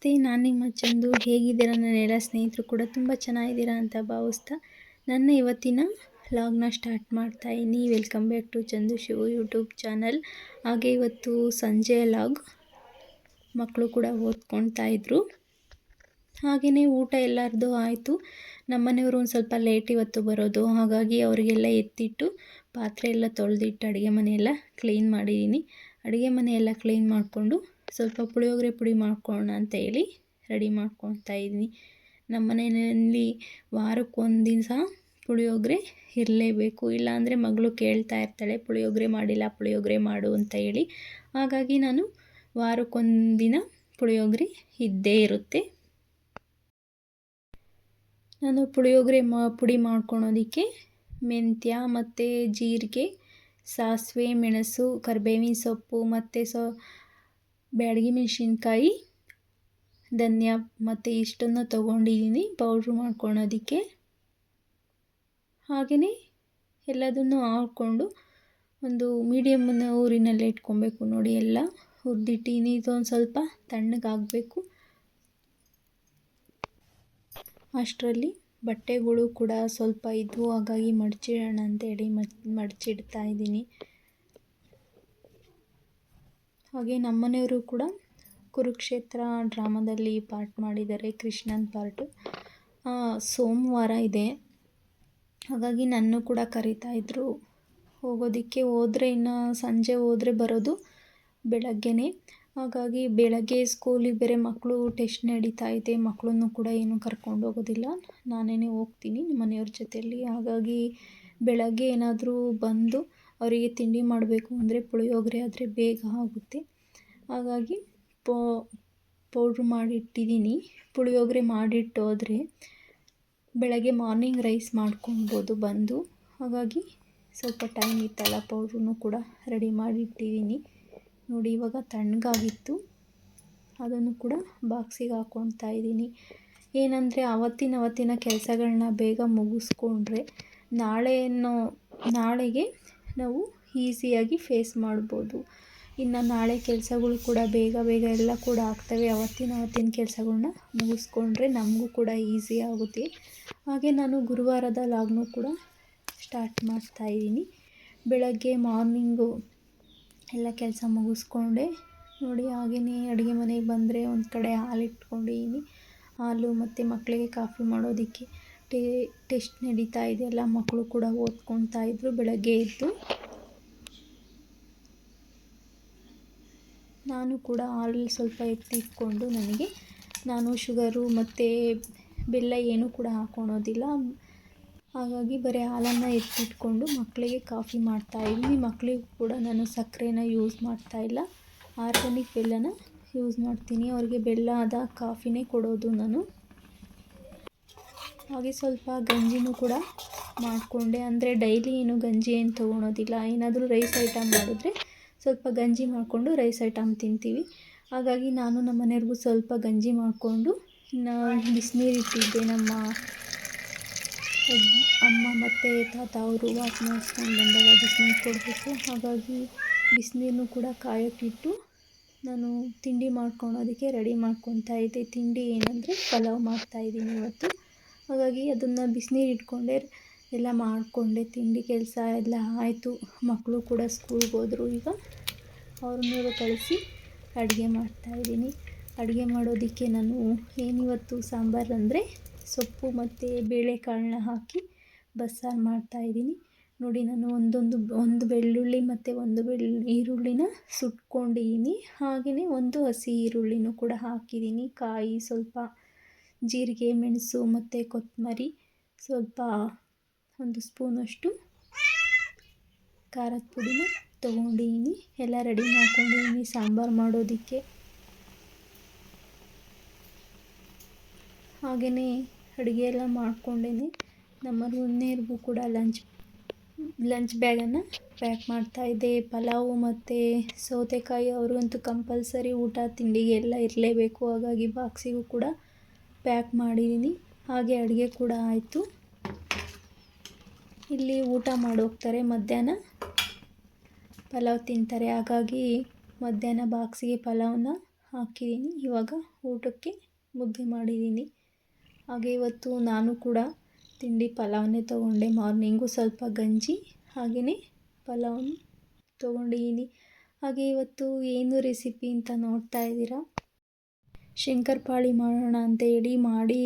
ನಮಸ್ತೆ, ನಾನು ನಿಮ್ಮ ಚಂದು. ಹೇಗಿದ್ದೀರಾ? ನನ್ನೆಲ್ಲ ಸ್ನೇಹಿತರು ಕೂಡ ತುಂಬ ಚೆನ್ನಾಗಿದ್ದೀರಾ ಅಂತ ಭಾವಿಸ್ತಾ ನನ್ನ ಇವತ್ತಿನ ವ್ಲಾಗ್ನ ಸ್ಟಾರ್ಟ್ ಮಾಡ್ತಾ ಇದ್ದೀನಿ. Welcome back to Chandu Shivu YouTube channel ಹಾಗೆ ಇವತ್ತು ಸಂಜೆ ಲಾಗ್ ಮಕ್ಕಳು ಕೂಡ ಓದ್ಕೊಳ್ತಾ ಇದ್ರು. ಹಾಗೆಯೇ ಊಟ ಎಲ್ಲರದು ಆಯಿತು. ನಮ್ಮನೆಯವರು ಒಂದು ಸ್ವಲ್ಪ ಲೇಟ್ ಇವತ್ತು ಬರೋದು. ಹಾಗಾಗಿ ಅವರಿಗೆಲ್ಲ ಎತ್ತಿಟ್ಟು ಪಾತ್ರೆ ಎಲ್ಲ ತೊಳೆದಿಟ್ಟು ಅಡುಗೆ ಮನೆಯೆಲ್ಲ ಕ್ಲೀನ್ ಮಾಡಿದ್ದೀನಿ. ಅಡುಗೆ ಮನೆಯೆಲ್ಲ ಕ್ಲೀನ್ ಮಾಡಿಕೊಂಡು ಸ್ವಲ್ಪ ಪುಳಿಯೋಗರೆ ಪುಡಿ ಮಾಡ್ಕೊಳ್ಳೋಣ ಅಂತ ಹೇಳಿ ರೆಡಿ ಮಾಡ್ಕೊಳ್ತಾ ಇದ್ದೀನಿ. ನಮ್ಮ ಮನೆಯಲ್ಲಿ ವಾರಕ್ಕೊಂದು ದಿವಸ ಪುಳಿಯೋಗರೆ ಇರಲೇಬೇಕು. ಇಲ್ಲಾಂದರೆ ಮಗಳು ಕೇಳ್ತಾ ಇರ್ತಾಳೆ, ಪುಳಿಯೋಗರೆ ಮಾಡಿಲ್ಲ, ಪುಳಿಯೋಗರೆ ಮಾಡು ಅಂತ ಹೇಳಿ. ಹಾಗಾಗಿ ನಾನು ವಾರಕ್ಕೊಂದಿನ ದಿನ ಪುಳಿಯೋಗರೆ ಇದ್ದೇ ಇರುತ್ತೆ. ನಾನು ಪುಳಿಯೋಗರೆ ಮಾ, ಪುಡಿ ಮಾಡ್ಕೊಳೋದಕ್ಕೆ ಮೆಂತ್ಯ ಮತ್ತು ಜೀರಿಗೆ, ಸಾಸಿವೆ, ಮೆಣಸು, ಕರಿಬೇವಿನ ಸೊಪ್ಪು ಮತ್ತು ಸೊ ಬ್ಯಾಡಗಿ ಮೆಣಸಿನ್ಕಾಯಿ, ಧನ್ಯ ಮತ್ತು ಇಷ್ಟನ್ನು ತೊಗೊಂಡಿದ್ದೀನಿ ಪೌಡ್ರ್ ಮಾಡ್ಕೊಳೋದಕ್ಕೆ. ಹಾಗೆಯೇ ಎಲ್ಲದನ್ನು ಹಾಕ್ಕೊಂಡು ಒಂದು ಮೀಡಿಯಮ್ಮನ್ನು ಊರಿನಲ್ಲಿ ಇಟ್ಕೊಬೇಕು ನೋಡಿ ಎಲ್ಲ. ಹುರಿದಿಟ್ಟಿನಿ, ಇದೊಂದು ಸ್ವಲ್ಪ ತಣ್ಣಗಾಗಬೇಕು ಅಷ್ಟರಲ್ಲಿ ಬಟ್ಟೆಗಳು ಕೂಡ ಸ್ವಲ್ಪ ಇದ್ವು, ಹಾಗಾಗಿ ಮಡಚಿಡೋಣ ಅಂತೇಳಿ ಮಡಚಿಡ್ತಾ ಇದ್ದೀನಿ. ಹಾಗೆ ನಮ್ಮನೆಯವರು ಕೂಡ ಕುರುಕ್ಷೇತ್ರ ಡ್ರಾಮಾದಲ್ಲಿ ಪಾರ್ಟ್ ಮಾಡಿದ್ದಾರೆ, ಕೃಷ್ಣನ್ ಪಾರ್ಟು. ಸೋಮವಾರ ಇದೆ. ಹಾಗಾಗಿ ನನ್ನ ಕೂಡ ಕರೀತಾ ಇದ್ದರು ಹೋಗೋದಕ್ಕೆ ಹೋದರೆ ಇನ್ನು ಸಂಜೆ ಹೋದರೆ ಬರೋದು ಬೆಳಗ್ಗೆನೇ. ಹಾಗಾಗಿ ಬೆಳಗ್ಗೆ ಸ್ಕೂಲಿಗೆ ಬೇರೆ ಮಕ್ಕಳು ಟೆಸ್ಟ್ ನಡೀತಾ ಇದೆ, ಮಕ್ಕಳನ್ನು ಕೂಡ ಏನು ಕರ್ಕೊಂಡು ಹೋಗೋದಿಲ್ಲ. ನಾನೇ ಹೋಗ್ತೀನಿ ಮನೆಯವ್ರ ಜೊತೆಯಲ್ಲಿ. ಹಾಗಾಗಿ ಬೆಳಗ್ಗೆ ಏನಾದರೂ ಬಂದು ಅವರಿಗೆ ತಿಂಡಿ ಮಾಡಬೇಕು ಅಂದರೆ ಪುಳಿಯೋಗರೆ ಆದರೆ ಬೇಗ ಆಗುತ್ತೆ. ಹಾಗಾಗಿ ಪೌಡ್ರ್ ಮಾಡಿಟ್ಟಿದ್ದೀನಿ. ಪುಳಿಯೋಗರೆ ಮಾಡಿಟ್ಟೋದ್ರೆ ಬೆಳಗ್ಗೆ ಮಾರ್ನಿಂಗ್ ರೈಸ್ ಮಾಡ್ಕೊಬೋದು ಬಂದು. ಹಾಗಾಗಿ ಸ್ವಲ್ಪ ಟೈಮ್ ಇತ್ತಲ್ಲ ಪೌಡ್ರೂ ಕೂಡ ರೆಡಿ ಮಾಡಿಟ್ಟಿದ್ದೀನಿ. ನೋಡಿ, ಇವಾಗ ತಣ್ಣಗಾಗಿತ್ತು. ಅದನ್ನು ಕೂಡ ಬಾಕ್ಸಿಗೆ ಹಾಕ್ಕೊಳ್ತಾ ಇದ್ದೀನಿ. ಏನಂದರೆ ಅವತ್ತಿನ ಅವತ್ತಿನ ಕೆಲಸಗಳನ್ನ ಬೇಗ ಮುಗಿಸ್ಕೊಂಡ್ರೆ ನಾಳೆಯನ್ನು, ನಾಳೆಗೆ ನಾವು ಈಸಿಯಾಗಿ ಫೇಸ್ ಮಾಡ್ಬೋದು. ಇನ್ನು ನಾಳೆ ಕೆಲಸಗಳು ಕೂಡ ಬೇಗ ಬೇಗ ಎಲ್ಲ ಕೂಡ ಆಗ್ತವೆ. ಅವತ್ತಿನ ಅವತ್ತಿನ ಕೆಲಸಗಳನ್ನ ಮುಗಿಸ್ಕೊಂಡ್ರೆ ನಮಗೂ ಕೂಡ ಈಸಿ ಆಗುತ್ತೆ. ಹಾಗೆ ನಾನು ಗುರುವಾರದ ಲಾಗ್ನು ಕೂಡ ಸ್ಟಾರ್ಟ್ ಮಾಡ್ತಾ ಇದ್ದೀನಿ. ಬೆಳಗ್ಗೆ ಮಾರ್ನಿಂಗು ಎಲ್ಲ ಕೆಲಸ ಮುಗಿಸ್ಕೊಂಡೆ. ನೋಡಿ ಹಾಗೆಯೇ ಅಡುಗೆ ಮನೆಗೆ ಬಂದರೆ ಒಂದು ಕಡೆ ಹಾಲು ಇಟ್ಕೊಂಡಿದ್ದೀನಿ. ಹಾಲು ಮತ್ತು ಮಕ್ಕಳಿಗೆ ಕಾಫಿ ಮಾಡೋದಕ್ಕೆ. ಟೇ, ಟೆಸ್ಟ್ ನಡೀತಾ ಇದೆಯಲ್ಲ, ಮಕ್ಕಳು ಕೂಡ ಓದ್ಕೊತಾ ಇದ್ದರು ಬೆಳಗ್ಗೆ ಎದ್ದು. ನಾನು ಕೂಡ ಹಾಲಲ್ಲಿ ಸ್ವಲ್ಪ ಎತ್ತಿಟ್ಕೊಂಡು ನನಗೆ, ನಾನು ಶುಗರು ಮತ್ತು ಬೆಲ್ಲ ಏನೂ ಕೂಡ ಹಾಕೊಳೋದಿಲ್ಲ. ಹಾಗಾಗಿ ಬರೀ ಹಾಲನ್ನು ಎತ್ತಿಟ್ಕೊಂಡು ಮಕ್ಕಳಿಗೆ ಕಾಫಿ ಮಾಡ್ತಾಯಿದ್ದೀನಿ ಮಕ್ಕಳಿಗೂ ಕೂಡ ನಾನು ಸಕ್ಕರೆನ ಯೂಸ್ ಮಾಡ್ತಾ ಇಲ್ಲ. ಆರ್ಗ್ಯಾನಿಕ್ ಬೆಲ್ಲನ ಯೂಸ್ ಮಾಡ್ತೀನಿ. ಅವ್ರಿಗೆ ಆದ ಕಾಫಿನೇ ಕೊಡೋದು ನಾನು. ಹಾಗೆ ಸ್ವಲ್ಪ ಗಂಜಿನೂ ಕೂಡ ಮಾಡಿಕೊಂಡೆ. ಅಂದರೆ ಡೈಲಿ ಏನು ಗಂಜಿ ಏನು ತೊಗೊಳೋದಿಲ್ಲ. ಏನಾದರೂ ರೈಸ್ ಐಟಮ್ ಮಾಡಿದ್ರೆ ಸ್ವಲ್ಪ ಗಂಜಿ ಮಾಡಿಕೊಂಡು ರೈಸ್ ಐಟಮ್ ತಿಂತೀವಿ. ಹಾಗಾಗಿ ನಾನು ನಮ್ಮ ಮನೆಯವ್ರಿಗೂ ಸ್ವಲ್ಪ ಗಂಜಿ ಮಾಡಿಕೊಂಡು ಬಿಸಿನೀರು ಇಟ್ಟಿದ್ದೆ ನಮ್ಮ ಅಮ್ಮ ಮತ್ತು ತಾತ ಅವರು ವಾಕ್ ಮಾಡಿಸ್ಕೊಂಡು ಬಂದಾಗ ಬಿಸಿನೀರು ಕೊಡಬೇಕು. ಹಾಗಾಗಿ ಬಿಸಿನೀರನ್ನು ಕೂಡ ಕಾಯೋಕ್ಕಿಟ್ಟು ನಾನು ತಿಂಡಿ ಮಾಡ್ಕೊಳೋದಕ್ಕೆ ರೆಡಿ ಮಾಡ್ಕೊತಾ ಇದ್ದೆ. ತಿಂಡಿ ಏನಂದರೆ ಪಲಾವ್ ಮಾಡ್ತಾಯಿದ್ದೀನಿ ಇವತ್ತು. ಹಾಗಾಗಿ ಅದನ್ನು ಬಿಸಿನೀರು ಇಟ್ಕೊಂಡೆ, ಎಲ್ಲ ಮಾಡಿಕೊಂಡೆ, ತಿಂಡಿ ಕೆಲಸ ಎಲ್ಲ ಆಯಿತು. ಮಕ್ಕಳು ಕೂಡ ಸ್ಕೂಲ್ಗೆ ಹೋದರು. ಈಗ ಅವ್ರನ್ನೂ ಕಳಿಸಿ ಅಡುಗೆ ಮಾಡ್ತಾಯಿದ್ದೀನಿ ಅಡುಗೆ ಮಾಡೋದಕ್ಕೆ ನಾನು ಏನಿವತ್ತು ಸಾಂಬಾರು ಅಂದರೆ ಸೊಪ್ಪು ಮತ್ತು ಬೇಳೆಕಾಳನ್ನ ಹಾಕಿ ಬಸ್ಸಾರು ಮಾಡ್ತಾಯಿದ್ದೀನಿ ನೋಡಿ ನಾನು ಒಂದೊಂದು, ಒಂದು ಬೆಳ್ಳುಳ್ಳಿ ಮತ್ತು ಒಂದು ಬೆಳ್ಳು ಈರುಳ್ಳಿನ ಸುಟ್ಕೊಂಡಿದ್ದೀನಿ. ಹಾಗೆಯೇ ಒಂದು ಹಸಿ ಈರುಳ್ಳಿನೂ ಕೂಡ ಹಾಕಿದ್ದೀನಿ. ಕಾಯಿ ಸ್ವಲ್ಪ ಜೀರಿಗೆ, ಮೆಣಸು ಮತ್ತು ಕೊತ್ತಂಬರಿ ಸ್ವಲ್ಪ ಒಂದು ಸ್ಪೂನಷ್ಟು ಖಾರದ ಪುಡಿನ ತೊಗೊಂಡಿದ್ದೀನಿ ಎಲ್ಲ ರೆಡಿ ಮಾಡ್ಕೊಂಡಿದ್ದೀನಿ ಸಾಂಬಾರು ಮಾಡೋದಕ್ಕೆ. ಹಾಗೆಯೇ ಅಡುಗೆ ಎಲ್ಲ ಮಾಡ್ಕೊಂಡೇನೆ. ನಮ್ಮ ಮುನ್ನೇರಿಗೂ ಕೂಡ ಲಂಚ್ ಲಂಚ್ ಬ್ಯಾಗನ್ನು ಪ್ಯಾಕ್ ಮಾಡ್ತಾಯಿದ್ದೆ ಪಲಾವು ಮತ್ತು ಸೌತೆಕಾಯಿ ಅವ್ರಿಗಂತೂ ಕಂಪಲ್ಸರಿ ಊಟ ತಿಂಡಿಗೆ ಎಲ್ಲ ಇರಲೇಬೇಕು. ಹಾಗಾಗಿ ಬಾಕ್ಸಿಗೂ ಕೂಡ ಪ್ಯಾಕ್ ಮಾಡಿದ್ದೀನಿ. ಹಾಗೆ ಅಡುಗೆ ಕೂಡ ಆಯಿತು. ಇಲ್ಲಿ ಊಟ ಮಾಡೋಗ್ತಾರೆ ಮಧ್ಯಾಹ್ನ. ಪಲಾವ್ ತಿಂತಾರೆ. ಹಾಗಾಗಿ ಮಧ್ಯಾಹ್ನ ಬಾಕ್ಸಿಗೆ ಪಲಾವನ್ನ ಹಾಕಿದ್ದೀನಿ. ಇವಾಗ ಊಟಕ್ಕೆ ಮುದ್ದೆ ಮಾಡಿದ್ದೀನಿ. ಹಾಗೆ ಇವತ್ತು ನಾನು ಕೂಡ ತಿಂಡಿ ಪಲಾವನ್ನೇ ತೊಗೊಂಡೆ. ಮಾರ್ನಿಂಗು ಸ್ವಲ್ಪ ಗಂಜಿ, ಹಾಗೆಯೇ ಪಲಾವನ್ನು ತೊಗೊಂಡಿದ್ದೀನಿ. ಹಾಗೆ ಇವತ್ತು ಏನು ರೆಸಿಪಿ ಅಂತ ನೋಡ್ತಾ ಇದ್ದೀರಾ? ಶಂಕರಪಾಳಿ ಮಾಡೋಣ ಅಂತ ಹೇಳಿ ಮಾಡಿ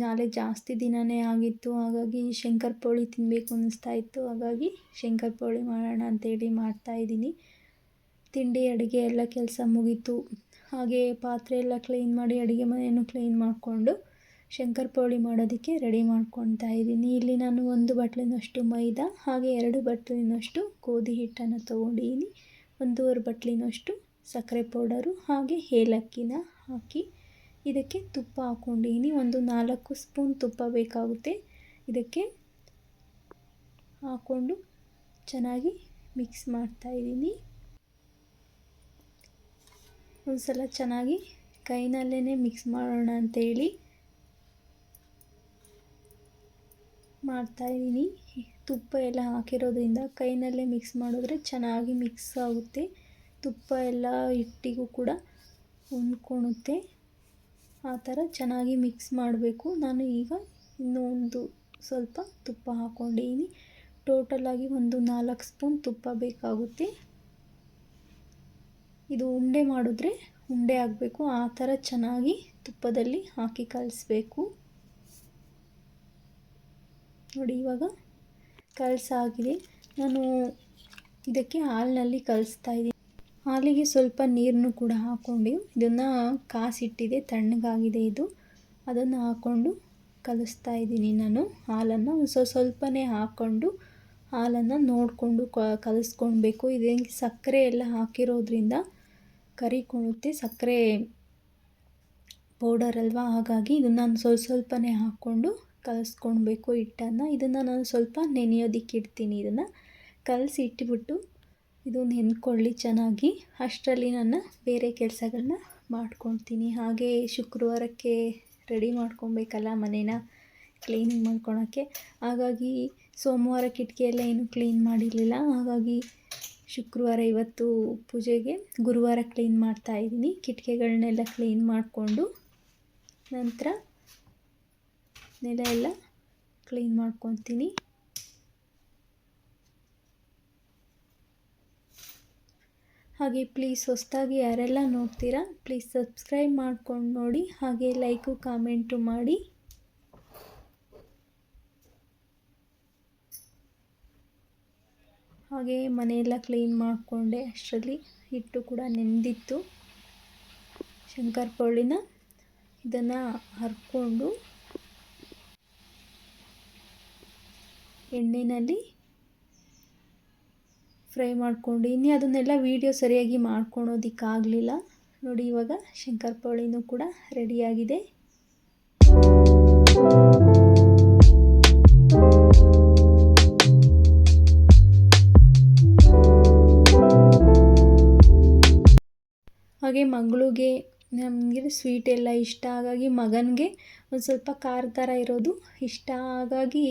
ಜಾಲೆ ಜಾಸ್ತಿ ದಿನವೇ ಆಗಿತ್ತು. ಹಾಗಾಗಿ ಶಂಕರಪೋಳಿ ತಿನ್ನಬೇಕು ಅನ್ನಿಸ್ತಾ ಇತ್ತು. ಹಾಗಾಗಿ ಶಂಕರಪೋಳಿ ಮಾಡೋಣ ಅಂತೇಳಿ ಮಾಡ್ತಾಯಿದ್ದೀನಿ ತಿಂಡಿ, ಅಡುಗೆ ಎಲ್ಲ ಕೆಲಸ ಮುಗೀತು. ಹಾಗೆ ಪಾತ್ರೆ ಎಲ್ಲ ಕ್ಲೀನ್ ಮಾಡಿ ಅಡುಗೆ ಮನೆಯನ್ನು ಕ್ಲೀನ್ ಮಾಡಿಕೊಂಡು ಶಂಕರಪೋಳಿ ಮಾಡೋದಕ್ಕೆ ರೆಡಿ ಮಾಡ್ಕೊತಾ ಇದ್ದೀನಿ. ಇಲ್ಲಿ ನಾನು ಒಂದು ಬಟ್ಲಿನಷ್ಟು ಮೈದಾ, ಹಾಗೆ ಎರಡು ಬಟ್ಲಿನಷ್ಟು ಗೋಧಿ ಹಿಟ್ಟನ್ನು ತೊಗೊಂಡಿದ್ದೀನಿ. ಒಂದೂವರೆ ಬಟ್ಲಿನಷ್ಟು ಸಕ್ಕರೆ ಪೌಡರು ಹಾಗೆ ಏಲಕ್ಕಿನ ಹಾಕಿ ಇದಕ್ಕೆ ತುಪ್ಪ ಹಾಕ್ಕೊಂಡಿದ್ದೀನಿ ಒಂದು ನಾಲ್ಕು ಸ್ಪೂನ್ ತುಪ್ಪ ಬೇಕಾಗುತ್ತೆ. ಇದಕ್ಕೆ ಹಾಕ್ಕೊಂಡು ಚೆನ್ನಾಗಿ ಮಿಕ್ಸ್ ಮಾಡ್ತಾಯಿದ್ದೀನಿ ಒಂದು ಸಲ ಚೆನ್ನಾಗಿ ಕೈನಲ್ಲೇ ಮಿಕ್ಸ್ ಮಾಡೋಣ ಅಂತೇಳಿ ಮಾಡ್ತಾಯಿದ್ದೀನಿ ತುಪ್ಪ ಎಲ್ಲ ಹಾಕಿರೋದ್ರಿಂದ ಕೈನಲ್ಲೇ ಮಿಕ್ಸ್ ಮಾಡಿದ್ರೆ ಚೆನ್ನಾಗಿ ಮಿಕ್ಸ್ ಆಗುತ್ತೆ. ತುಪ್ಪ ಎಲ್ಲ ಹಿಟ್ಟಿಗೂ ಕೂಡ ಹೊಂದ್ಕೊಳುತ್ತೆ ಆ ಥರ ಚೆನ್ನಾಗಿ ಮಿಕ್ಸ್ ಮಾಡಬೇಕು. ನಾನು ಈಗ ಇನ್ನೂ ಒಂದು ಸ್ವಲ್ಪ ತುಪ್ಪ ಹಾಕ್ಕೊಂಡಿದ್ದೀನಿ ಟೋಟಲಾಗಿ ಒಂದು ನಾಲ್ಕು ಸ್ಪೂನ್ ತುಪ್ಪ ಬೇಕಾಗುತ್ತೆ. ಇದು ಉಂಡೆ ಮಾಡಿದ್ರೆ ಉಂಡೆ ಆಗಬೇಕು. ಆ ಥರ ಚೆನ್ನಾಗಿ ತುಪ್ಪದಲ್ಲಿ ಹಾಕಿ ಕಲಿಸ್ಬೇಕು. ನೋಡಿ, ಇವಾಗ ಕಲಸಾಗಿದೆ. ನಾನು ಇದಕ್ಕೆ ಹಾಲಿನಲ್ಲಿ ಕಲಿಸ್ತಾ ಇದ್ದೀನಿ. ಹಾಲಿಗೆ ಸ್ವಲ್ಪ ನೀರನ್ನು ಕೂಡ ಹಾಕ್ಕೊಂಡು ಇದನ್ನು ಕಾಸಿಟ್ಟಿದೆ, ತಣ್ಣಗಾಗಿದೆ ಇದು. ಅದನ್ನು ಹಾಕ್ಕೊಂಡು ಕಲಿಸ್ತಾ ಇದ್ದೀನಿ ನಾನು ಹಾಲನ್ನು. ಸ್ವಲ್ಪ ಸ್ವಲ್ಪನೇ ಹಾಕ್ಕೊಂಡು ಹಾಲನ್ನು ನೋಡಿಕೊಂಡು ಕಲಿಸ್ಕೊಳ್ಬೇಕು. ಇದೇ ಸಕ್ಕರೆ ಎಲ್ಲ ಹಾಕಿರೋದ್ರಿಂದ ಕರಿಕೊಳುತ್ತೆ ಸಕ್ಕರೆ ಪೌಡರ್ ಅಲ್ವಾ? ಹಾಗಾಗಿ ಇದನ್ನು ನಾನು ಸ್ವಲ್ಪ ಸ್ವಲ್ಪನೇ ಹಾಕ್ಕೊಂಡು ಕಲಿಸ್ಕೊಳ್ಬೇಕು ಹಿಟ್ಟನ್ನು. ಇದನ್ನು ನಾನು ಸ್ವಲ್ಪ ನೆನೆಯೋದಕ್ಕೆ ಇಡ್ತೀನಿ ಇದನ್ನು. ಕಲಸಿ ಇಟ್ಬಿಟ್ಟು ಇದು ನೆನ್ಕೊಳ್ಳಿ ಚೆನ್ನಾಗಿ ಅಷ್ಟರಲ್ಲಿ ನಾನು ಬೇರೆ ಕೆಲಸಗಳನ್ನ ಮಾಡ್ಕೊತೀನಿ ಹಾಗೆ ಶುಕ್ರವಾರಕ್ಕೆ ರೆಡಿ ಮಾಡ್ಕೊಬೇಕಲ್ಲ ಮನೇನ ಕ್ಲೀನಿಂಗ್ ಮಾಡ್ಕೊಳೋಕ್ಕೆ. ಹಾಗಾಗಿ ಸೋಮವಾರ ಕಿಟಕಿಯೆಲ್ಲ ಏನು ಕ್ಲೀನ್ ಮಾಡಿರಲಿಲ್ಲ. ಹಾಗಾಗಿ ಶುಕ್ರವಾರ ಇವತ್ತು ಪೂಜೆಗೆ ಗುರುವಾರ ಕ್ಲೀನ್ ಮಾಡ್ತಾ ಇದ್ದೀನಿ. ಕಿಟಕಿಗಳನ್ನೆಲ್ಲ ಕ್ಲೀನ್ ಮಾಡಿಕೊಂಡು ನಂತರ ನೆಲ ಎಲ್ಲ ಕ್ಲೀನ್ ಮಾಡ್ಕೊತೀನಿ ಹಾಗೆ ಪ್ಲೀಸ್ ಹೊಸದಾಗಿ ಯಾರೆಲ್ಲ ನೋಡ್ತೀರಾ ಪ್ಲೀಸ್ ಸಬ್ಸ್ಕ್ರೈಬ್ ಮಾಡ್ಕೊಂಡು ನೋಡಿ, ಹಾಗೆ ಲೈಕು ಕಾಮೆಂಟು ಮಾಡಿ. ಹಾಗೆ ಮನೆಯೆಲ್ಲ ಕ್ಲೀನ್ ಮಾಡಿಕೊಂಡೆ, ಅಷ್ಟರಲ್ಲಿ ಹಿಟ್ಟು ಕೂಡ ನೆಂದಿತ್ತು. ಶಂಕರಪೊಳ್ಳಿನ ಇದನ್ನು ಹರ್ಕೊಂಡು ಎಣ್ಣೆಯಲ್ಲಿ ಫ್ರೈ ಮಾಡ್ಕೊಂಡು, ಇನ್ನೇ ಅದನ್ನೆಲ್ಲ ವೀಡಿಯೋ ಸರಿಯಾಗಿ ಮಾಡ್ಕೊಳೋದಕ್ಕಾಗಲಿಲ್ಲ. ನೋಡಿ ಇವಾಗ ಶಂಕರಪೋಳಿನೂ ಕೂಡ ರೆಡಿಯಾಗಿದೆ. ಹಾಗೆ ಮಗಳಿಗೆ ನಮಗೆ ಸ್ವೀಟ್ ಎಲ್ಲ ಇಷ್ಟ. ಹಾಗಾಗಿ ಮಗನಿಗೆ ಒಂದು ಸ್ವಲ್ಪ ಖಾರ ಥರ ಇರೋದು ಇಷ್ಟ. ಹಾಗಾಗಿ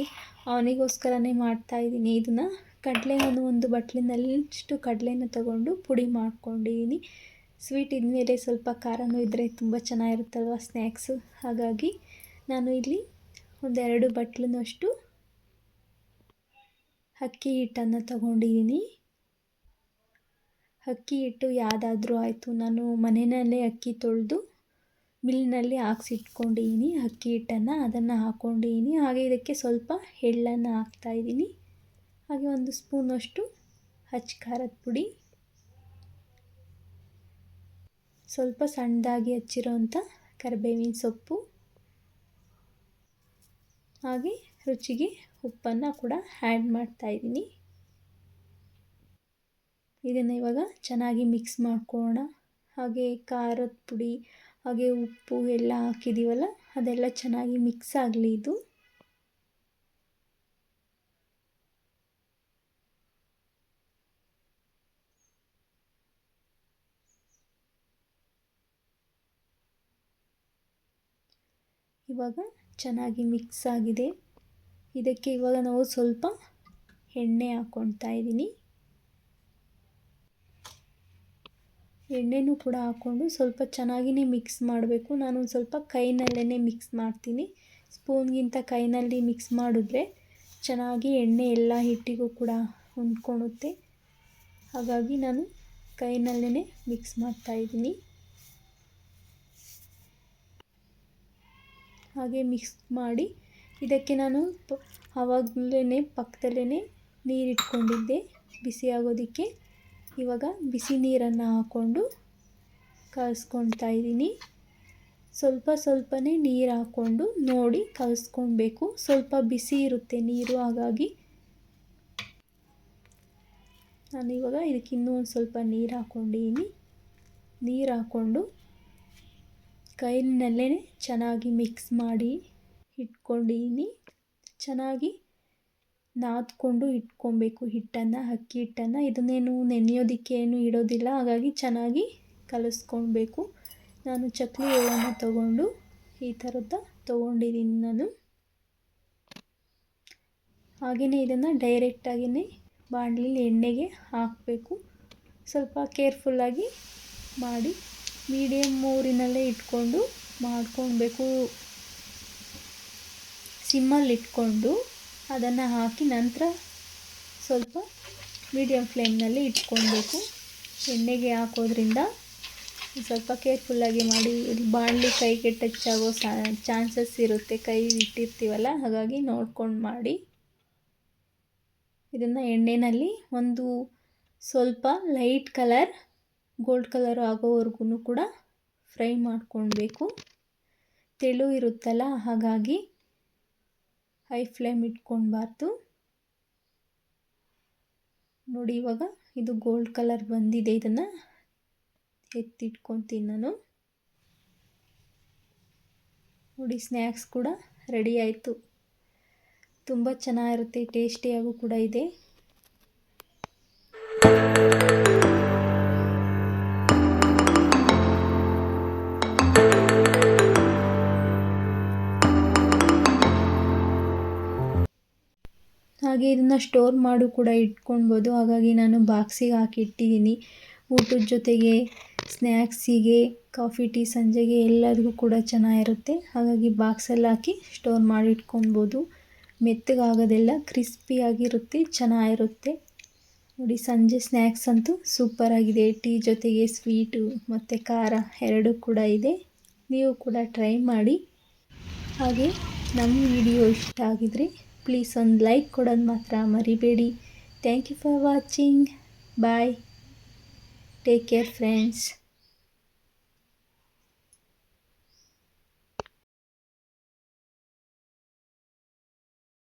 ಅವನಿಗೋಸ್ಕರನೇ ಮಾಡ್ತಾಯಿದ್ದೀನಿ ಇದನ್ನು. ಕಡಲೆ ಒಂದು ಒಂದು ಬಟ್ಲಿನಲ್ಲಿಷ್ಟು ಕಡಲೆನ ತಗೊಂಡು ಪುಡಿ ಮಾಡ್ಕೊಂಡಿದ್ದೀನಿ. ಸ್ವೀಟ್ ಇದ್ಮೇಲೆ ಸ್ವಲ್ಪ ಖಾರನೂ ಇದ್ದರೆ ತುಂಬ ಚೆನ್ನಾಗಿರುತ್ತಲ್ವ ಸ್ನ್ಯಾಕ್ಸು ಹಾಗಾಗಿ ನಾನು ಇಲ್ಲಿ ಒಂದೆರಡು ಬಟ್ಲಿನಷ್ಟು ಅಕ್ಕಿ ಹಿಟ್ಟನ್ನು ತಗೊಂಡಿದ್ದೀನಿ. ಅಕ್ಕಿ ಹಿಟ್ಟು ಯಾವುದಾದ್ರೂ ಆಯಿತು. ನಾನು ಮನೆಯಲ್ಲೇ ಅಕ್ಕಿ ತೊಳೆದು ಮಿಲ್ನಲ್ಲಿ ಹಾಕ್ಸಿಟ್ಕೊಂಡಿದ್ದೀನಿ ಅಕ್ಕಿ ಹಿಟ್ಟನ್ನು, ಅದನ್ನು ಹಾಕ್ಕೊಂಡಿದ್ದೀನಿ ಹಾಗೆ ಇದಕ್ಕೆ ಸ್ವಲ್ಪ ಎಳ್ಳನ್ನು ಹಾಕ್ತಾಯಿದ್ದೀನಿ ಹಾಗೆ ಒಂದು ಸ್ಪೂನಷ್ಟು ಹಚ್ಚ ಖಾರದ ಪುಡಿ. ಸ್ವಲ್ಪ ಸಣ್ಣದಾಗಿ ಹಚ್ಚಿರೋಂಥ ಕರಿಬೇವಿನ ಸೊಪ್ಪು. ಹಾಗೆ ರುಚಿಗೆ ಉಪ್ಪನ್ನು ಕೂಡ ಆ್ಯಡ್ ಮಾಡ್ತಾಯಿದ್ದೀನಿ ಇದನ್ನು ಇವಾಗ ಚೆನ್ನಾಗಿ ಮಿಕ್ಸ್ ಮಾಡ್ಕೊಳ್ಳೋಣ. ಹಾಗೆ ಖಾರದ ಪುಡಿ, ಹಾಗೆ ಉಪ್ಪು ಎಲ್ಲ ಹಾಕಿದ್ದೀವಲ್ಲ ಅದೆಲ್ಲ ಚೆನ್ನಾಗಿ ಮಿಕ್ಸ್ ಆಗಲಿ ಇದು. ಇವಾಗ ಚೆನ್ನಾಗಿ ಮಿಕ್ಸ್ ಆಗಿದೆ. ಇದಕ್ಕೆ ಇವಾಗ ನಾವು ಸ್ವಲ್ಪ ಎಣ್ಣೆ ಹಾಕ್ಕೊಳ್ತಾ ಇದ್ದೀನಿ. ಎಣ್ಣೆನೂ ಕೂಡ ಹಾಕ್ಕೊಂಡು ಸ್ವಲ್ಪ ಚೆನ್ನಾಗಿಯೇ ಮಿಕ್ಸ್ ಮಾಡಬೇಕು. ನಾನು ಸ್ವಲ್ಪ ಕೈನಲ್ಲೇ ಮಿಕ್ಸ್ ಮಾಡ್ತೀನಿ. ಸ್ಪೂನ್ಗಿಂತ ಕೈನಲ್ಲಿ ಮಿಕ್ಸ್ ಮಾಡಿದ್ರೆ ಚೆನ್ನಾಗಿ ಎಣ್ಣೆ ಎಲ್ಲ ಹಿಟ್ಟಿಗೂ ಕೂಡ ಹೊಂದ್ಕೊಳುತ್ತೆ ಹಾಗಾಗಿ ನಾನು ಕೈನಲ್ಲೇ ಮಿಕ್ಸ್ ಮಾಡ್ತಾಯಿದ್ದೀನಿ ಹಾಗೆ ಮಿಕ್ಸ್ ಮಾಡಿ ಇದಕ್ಕೆ ನಾನು ಆವಾಗಲೇ ಪಕ್ಕದಲ್ಲೇ ನೀರಿಟ್ಕೊಂಡಿದ್ದೆ. ಬಿಸಿ ಆಗೋದಕ್ಕೆ ಇವಾಗ ಬಿಸಿ ನೀರನ್ನು ಹಾಕ್ಕೊಂಡು ಕಲಿಸ್ಕೊಳ್ತಾ ಇದ್ದೀನಿ. ಸ್ವಲ್ಪ ಸ್ವಲ್ಪನೇ ನೀರು ಹಾಕ್ಕೊಂಡು ನೋಡಿ ಕಲಿಸ್ಕೊಳ್ಬೇಕು. ಸ್ವಲ್ಪ ಬಿಸಿ ಇರುತ್ತೆ ನೀರು, ಹಾಗಾಗಿ ನಾನು ಇವಾಗ ಇದಕ್ಕೆ ಇನ್ನೂ ಒಂದು ಸ್ವಲ್ಪ ನೀರು ಹಾಕ್ಕೊಂಡಿದ್ದೀನಿ ನೀರು ಹಾಕ್ಕೊಂಡು ಕೈನಲ್ಲೇ ಚೆನ್ನಾಗಿ ಮಿಕ್ಸ್ ಮಾಡಿ ಇಟ್ಕೊಂಡಿದ್ದೀನಿ ಚೆನ್ನಾಗಿ ನಾದ್ಕೊಂಡು ಇಟ್ಕೊಬೇಕು ಹಿಟ್ಟನ್ನು, ಅಕ್ಕಿ ಹಿಟ್ಟನ್ನು. ಇದನ್ನೇನು ನೆನೆಯೋದಕ್ಕೆ ಏನು ಇಡೋದಿಲ್ಲ. ಹಾಗಾಗಿ ಚೆನ್ನಾಗಿ ಕಲಿಸ್ಕೊಳ್ಬೇಕು. ನಾನು ಚಕ್ಲಿ ಹೋಳನ್ನು ತಗೊಂಡು ಈ ಥರದ ತೊಗೊಂಡಿದ್ದೀನಿ ನಾನು. ಹಾಗೆಯೇ ಇದನ್ನು ಡೈರೆಕ್ಟಾಗಿಯೇ ಬಾಣಲಿಲಿ ಎಣ್ಣೆಗೆ ಹಾಕಬೇಕು. ಸ್ವಲ್ಪ ಕೇರ್ಫುಲ್ಲಾಗಿ ಮಾಡಿ ಮೀಡಿಯಮ್ ಮೂರಿನಲ್ಲೇ ಇಟ್ಕೊಂಡು ಮಾಡ್ಕೊಳ್ಬೇಕು. ಸಿಮ್ಮಲ್ಲಿ ಇಟ್ಕೊಂಡು ಅದನ್ನು ಹಾಕಿ ನಂತರ ಸ್ವಲ್ಪ ಮೀಡಿಯಮ್ ಫ್ಲೇಮ್ನಲ್ಲಿ ಇಟ್ಕೊಳ್ಬೇಕು. ಎಣ್ಣೆಗೆ ಹಾಕೋದ್ರಿಂದ ಸ್ವಲ್ಪ ಕೇರ್ಫುಲ್ಲಾಗಿ ಮಾಡಿ ಬಾಣಲಿ ಕೈಗೆ ಟಚ್ ಆಗೋ ಚಾನ್ಸಸ್ ಇರುತ್ತೆ, ಕೈ ಇಟ್ಟಿರ್ತೀವಲ್ಲ, ಹಾಗಾಗಿ ನೋಡ್ಕೊಂಡು ಮಾಡಿ. ಇದನ್ನು ಎಣ್ಣೆಯಲ್ಲಿ ಒಂದು ಸ್ವಲ್ಪ ಲೈಟ್ ಕಲರ್ ಗೋಲ್ಡ್ ಕಲರ್ ಆಗೋವರೆಗೂ ಕೂಡ ಫ್ರೈ ಮಾಡ್ಕೊಳ್ಬೇಕು ತೆಳು ಇರುತ್ತಲ್ಲ, ಹಾಗಾಗಿ ಹೈ ಫ್ಲೇಮ್ ಇಟ್ಕೊಳ್ಬಾರ್ದು ನೋಡಿ, ಇವಾಗ ಇದು ಗೋಲ್ಡ್ ಕಲರ್ ಬಂದಿದೆ, ಇದನ್ನು ಎತ್ತಿಟ್ಕೊತೀನಿ ನಾನು. ನೋಡಿ ಸ್ನ್ಯಾಕ್ಸ್ ಕೂಡ ರೆಡಿ ಆಯಿತು. ತುಂಬ ಚೆನ್ನಾಗಿರುತ್ತೆ ಟೇಸ್ಟಿಯಾಗೂ ಕೂಡ ಇದೆ. ಹಾಗೆ ಇದನ್ನು ಸ್ಟೋರ್ ಮಾಡು ಕೂಡ ಇಟ್ಕೊಳ್ಬೋದು. ಹಾಗಾಗಿ ನಾನು ಬಾಕ್ಸಿಗೆ ಹಾಕಿ ಇಟ್ಟಿದ್ದೀನಿ. ಊಟದ ಜೊತೆಗೆ ಸ್ನ್ಯಾಕ್ಸಿಗೆ ಕಾಫಿ ಟೀ ಸಂಜೆಗೆ ಎಲ್ಲರಿಗೂ ಕೂಡ ಚೆನ್ನಾಗಿರುತ್ತೆ. ಹಾಗಾಗಿ ಬಾಕ್ಸಲ್ಲಿ ಹಾಕಿ ಸ್ಟೋರ್ ಮಾಡಿ ಇಟ್ಕೊಳ್ಬೋದು. ಮೆತ್ತಗಾಗೋದೆಲ್ಲ ಕ್ರಿಸ್ಪಿಯಾಗಿರುತ್ತೆ ಚೆನ್ನಾಗಿರುತ್ತೆ. ನೋಡಿ, ಸಂಜೆ ಸ್ನ್ಯಾಕ್ಸ್ ಅಂತೂ ಸೂಪರಾಗಿದೆ ಟೀ ಜೊತೆಗೆ ಸ್ವೀಟು ಮತ್ತು ಖಾರ ಎರಡೂ ಕೂಡ ಇದೆ. ನೀವು ಕೂಡ ಟ್ರೈ ಮಾಡಿ. ಹಾಗೆ ನಮ್ಮ ವಿಡಿಯೋ ಇಷ್ಟ ಆಗಿದರೆ ಪ್ಲೀಸ್ ಒಂದು ಲೈಕ್ ಕೊಡೋದು ಮಾತ್ರ ಮರಿಬೇಡಿ. Thank you for watching bye take care friends